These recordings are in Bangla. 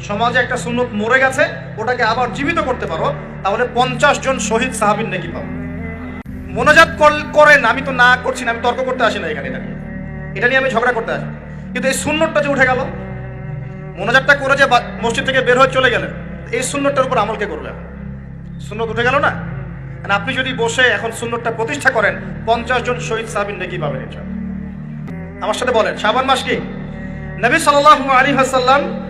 সমাজে একটা সুন্নত মরে গেছে, ওটাকে আবার জীবিত করতে পারো, তাহলে পঞ্চাশ জন শহীদ সাহাবিন নাকি পাবো মোনাজাত কর- করেন, আমি তো না করছি না, আমি তর্ক করতে আসি না এখানে, এটা নিয়ে। আমি ঝগড়া করতে আসি। কিন্তু এই সুন্নতটা যে উঠে গেল, মোনাজাতটা করে যে মসজিদ থেকে বের হয়ে চলে গেলেন, এই সুন্নতটার উপর আমল কে করবে সুন্নত উঠে গেল না? আর আপনি যদি বসে এখন সুন্নতটা প্রতিষ্ঠা করেন, পঞ্চাশ জন শহীদ সাহাবিন নাকি পাবেন এটা আমার সাথে বলেন, শাবান মাস কি? নবী সাল্লাল্লাহু আলী হাসাল্লাম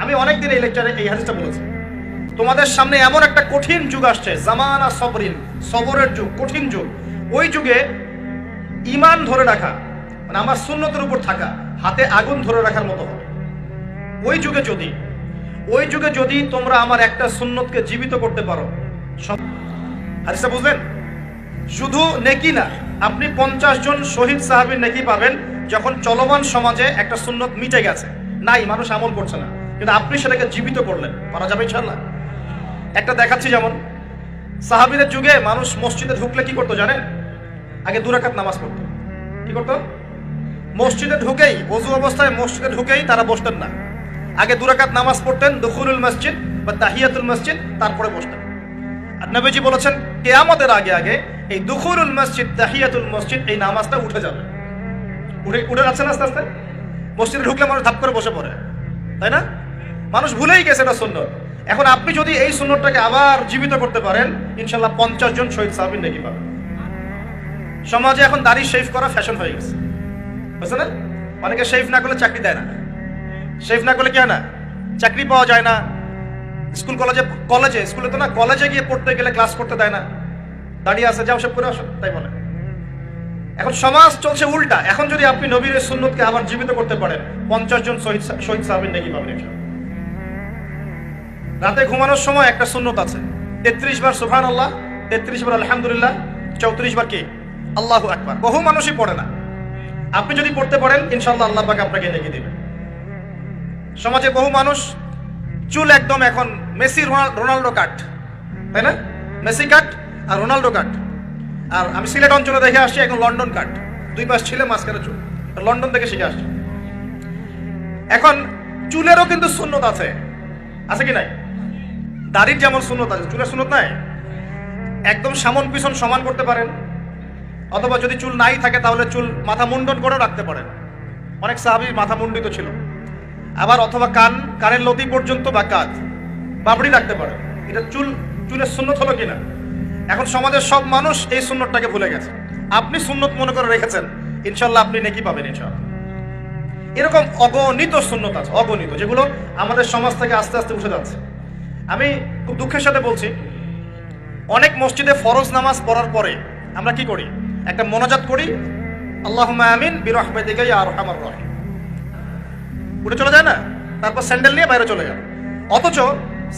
আমি অনেকদিন এই লেকচারে এই হাদিসটা বলেছি। তোমাদের সামনে এমন একটা কঠিন যুগ আসছে, জামানা সবরিন, সবরের যুগ, কঠিন যুগ। ওই যুগে ইমান ধরে রাখা মানে আমার সুন্নতের উপর থাকা, হাতে আগুন ধরে রাখার মতো হবে। ওই যুগে যদি, ওই যুগে যদি তোমরা আমার একটা সুন্নতকে জীবিত করতে পারো, সব- হাদিসটা বুঝলেন? শুধু নেকি না, আপনি পঞ্চাশ জন শহীদ সাহাবীর নেকি পাবেন যখন চলমান সমাজে একটা সুন্নত মিটে গেছে। নাই, মানুষ আমল করছে না। কিন্তু আপনি সেটাকে জীবিত করলেন। পারা যাবে ইনশাল্লাহ একটা দেখাচ্ছি যেমন, সাহাবীদের যুগে মানুষ মসজিদে ঢুকলে কি করতো জানেন? আগে দুরাকাত নামাজ পড়তো। কি করতো? মসজিদে ঢুকেই, অজু অবস্থায় মসজিদে ঢুকেই তারা বসতেন না। আগে দুরাকাত নামাজ পড়তেন দুখুরুল মসজিদ বা তাহিয়াতুল মসজিদ, তারপরে বসতেন। আর নবীজি বলেছেন আগে আগে এই দুখুরুল মসজিদ, তাহিয়াতুল মসজিদ, এই নামাজটা উঠে যাবে। উঠে উঠে যাচ্ছে না আস্তে আস্তে? মসজিদে ঢুকলে মানুষ ধাপ করে বসে পড়ে। তাই না? মানুষ ভুলেই গেছে এটা সুন্নত। এখন আপনি যদি এই সুন্নতটাকে আবার জীবিত করতে পারেন, ইনশাল্লাহ পঞ্চাশ জন শহীদ সাহাবিন নাকি পাবেন। সমাজে এখন দাড়ি শেভ করা ফ্যাশন হয়ে গেছে। বুঝছে না? অনেকে শেভ না করলে চাকরি দেয় না। শেভ না করলে কি হয় না? চাকরি পাওয়া যায় না। স্কুল, কলেজে কলেজে, স্কুলে তো না, কলেজে গিয়ে পড়তে গেলে ক্লাস করতে দেয় না। দাঁড়িয়ে আছে, যাও, সব করে আসো, তাই বলে। এখন সমাজ চলছে উল্টা। এখন যদি আপনি নবীর সুন্নতকে আবার জীবিত করতে পারেন, পঞ্চাশ জন শহীদ শহীদ সাহাবিন নাকি পাবেন। রাতে ঘুমানোর সময় একটা সুন্নত আছে। তেত্রিশ বার সুফান আল্লাহ তেত্রিশ বার আলহামদুলিল্লাহ, চৌত্রিশ বার কি? আল্লাহ একবার বহু মানুষই পড়ে না। আপনি যদি পড়তে পারেন ইনশাল্লাহ আল্লাহ পাক আপনাকে নেকি দিবেন সমাজে বহু মানুষ, চুল একদম এখন মেসি রোনাল- রোনাল্ডো কাট। তাই না? মেসি কাট আর রোনাল্ডো কাট। আর আমি সিলেট অঞ্চলে দেখে আসছি এখন লন্ডন কাট। দুই পাশ ছিলে মাঝখানে চুল। লন্ডন থেকে শিখে আসছি। এখন চুলেরও কিন্তু সুন্নত আছে। আছে কি নাই? দাড়ির যেমন সুন্নত আছে, চুলের সুন্নত নাই? একদম সামন পিছন সমান করতে পারেন। অথবা যদি চুল নাই থাকে, তাহলে চুল মাথা মুন্ডন করেও রাখতে পারেন। অনেক সাহাবি মাথা মুন্ডিত ছিল। আবার অথবা কান, কানের লতি পর্যন্ত বা কাঁধ, বাবড়ি রাখতে পারেন। এটা চুল, চুলের সুন্নত হলো কিনা? এখন সমাজের সব মানুষ এই সুন্নতটাকে ভুলে গেছে। আপনি সুন্নত মনে করে রেখেছেন। ইনশাল্লাহ আপনি নেকি পাবেন ইনশাল্লাহ। এরকম অগণিত সুন্নত আছে, অগণিত, যেগুলো আমাদের সমাজ থেকে আস্তে আস্তে উঠে যাচ্ছে। আমি খুব দুঃখের সাথে বলছি, অনেক মসজিদে ফরজ নামাজ পড়ার পরে আমরা কি করি? একটা মোনাজাত করি আল্লাহ আমিন বিরহমাদিকে আর আমার রহিম। উঠে চলে যায় না? তারপর স্যান্ডেল নিয়ে বাইরে চলে যায় অথচ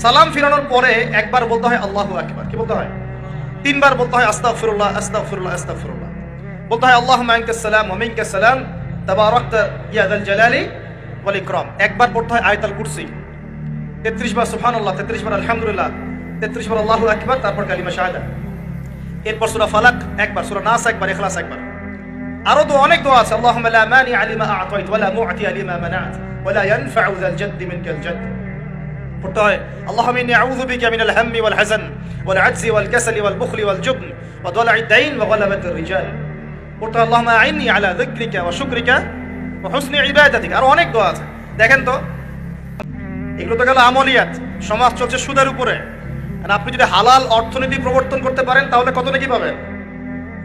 সালাম ফিরানোর পরে একবার বলতে হয় আল্লাহ আকবার। কি বলতে হয়? তিনবার বলতে হয় আস্তাগফিরুল্লাহ আস্তাগফিরুল্লাহ আস্তাগফিরুল্লাহ। বলতে হয় আল্লাহ সালাম ওয়া মিনকা সালাম, তাবারাকতা ইয়া যাল জালালি ওয়াল ইকরাম। একবার পড়তে হয় আয়াতুল কুরসি। 33 বার সুবহানাল্লাহ 33 বার আলহামদুলিল্লাহ 33 বার আল্লাহু আকবার তারপর কালিমা শাহাদা এরপর সূরা ফালাক একবার সূরা নাস একবার ইখলাস একবার আরও তো অনেক দোয়া আছে আল্লাহুম্মা লা মানি আলিমা আ'তাইত ওয়া লা মু'তি লিমা মানা'ত ওয়া লা ইয়ানফা'ু যাল জাদ্দ মিনকাল জাদ্দ পড়তে হয় আল্লাহুম্মা ইন্নী আউযু বিকা মিনাল হাম্মি ওয়াল হাযান ওয়াল আজজি ওয়াল কাসালি ওয়াল বুখলি ওয়াল জুবন ওয়া দালা'id দাইন ওয়া গালাবাতির রিজাল পড়তে হয় আল্লাহুম্মা আইন্নি আলা যিকরিকা ওয়া শুকরিকা ওয়া হুসনি ইবাদাতিকা আরও অনেক দোয়া আছে দেখেন তো এগুলো তো গেল আমলিয়াত। সমাজ চলছে সুদের উপরে। আর আপনি যদি হালাল অর্থনীতি প্রবর্তন করতে পারেন, তাহলে কত নাকি পাবেন?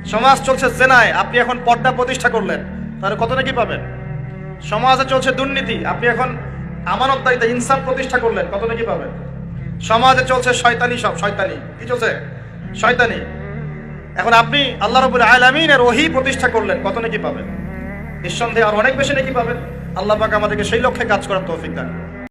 সমাজ চলছে জেনায়, আপনি এখন পর্দা প্রতিষ্ঠা করলেন, তাহলে কত নাকি পাবেন? সমাজে চলছে দুর্নীতি, আপনি এখন আমানতদারিতা ইনসাফ প্রতিষ্ঠা করলেন, কত নাকি পাবেন? সমাজে চলছে শয়তানি সব, শয়তানি। কি চলছে? শয়তানি। এখন আপনি আল্লাহ রবুল আলমিনের ওহি প্রতিষ্ঠা করলেন, কত নাকি পাবেন? নিঃসন্দেহে আর অনেক বেশি নাকি পাবেন? আল্লাহ পাক আমাদেরকে সেই লক্ষ্যে কাজ করার তৌফিক দান